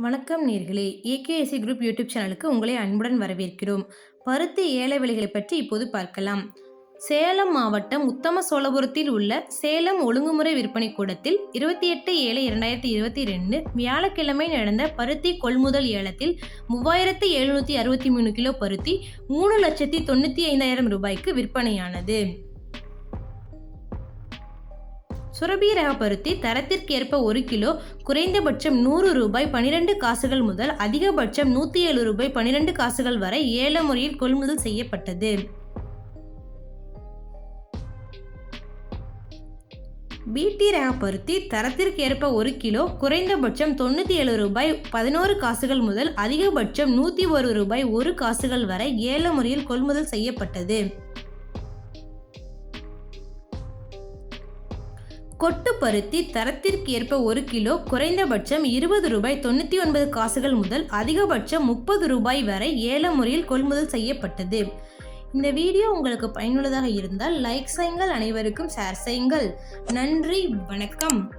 வணக்கம் நேர்களே. AKSC group YouTube சேனலுக்கு உங்களை அன்புடன் வரவேற்கிறோம். பருத்தி ஏல விலைகளை பற்றி இப்போது பார்க்கலாம். சேலம் மாவட்டம் உத்தம சோழபுரத்தில் உள்ள சேலம் ஒழுங்குமுறை விற்பனை கூடத்தில் இருபத்தி எட்டு ஏழு இரண்டாயிரத்தி இருபத்தி ரெண்டு வியாழக்கிழமை நடந்த பருத்தி கொள்முதல் ஏலத்தில் மூவாயிரத்து எழுநூற்றி அறுபத்தி மூணு கிலோ பருத்தி மூணு லட்சத்தி தொண்ணூற்றி ஐந்தாயிரம் ரூபாய்க்கு விற்பனையானது. சுரபி ரக பருத்தி தரத்திற்கேற்ப ஒரு கிலோ குறைந்தபட்சம் நூறு ரூபாய் பனிரெண்டு காசுகள் முதல் அதிகபட்சம் நூற்றி ஏழு ரூபாய் பனிரெண்டு காசுகள் வரை ஏல முறையில் கொள்முதல் செய்யப்பட்டது. பிடி ரக பருத்தி தரத்திற்கேற்ப ஒரு கிலோ குறைந்தபட்சம் தொண்ணூற்றி ஏழு ரூபாய் பதினோரு காசுகள் முதல் அதிகபட்சம் நூற்றி ஒரு ரூபாய் ஒரு காசுகள் வரை ஏல முறையில் கொள்முதல் செய்யப்பட்டது. கொட்டு பருத்தி தரத்திற்கு ஏற்ப ஒரு கிலோ குறைந்தபட்சம் இருபது ரூபாய் தொண்ணூற்றி ஒன்பது காசுகள் முதல் அதிகபட்சம் முப்பது ரூபாய் வரை ஏல முறையில் கொள்முதல் செய்யப்பட்டது. இந்த வீடியோ உங்களுக்கு பயனுள்ளதாக இருந்தால் லைக் செய்யுங்கள் அனைவருக்கும் ஷேர் செய்யுங்கள். நன்றி வணக்கம்.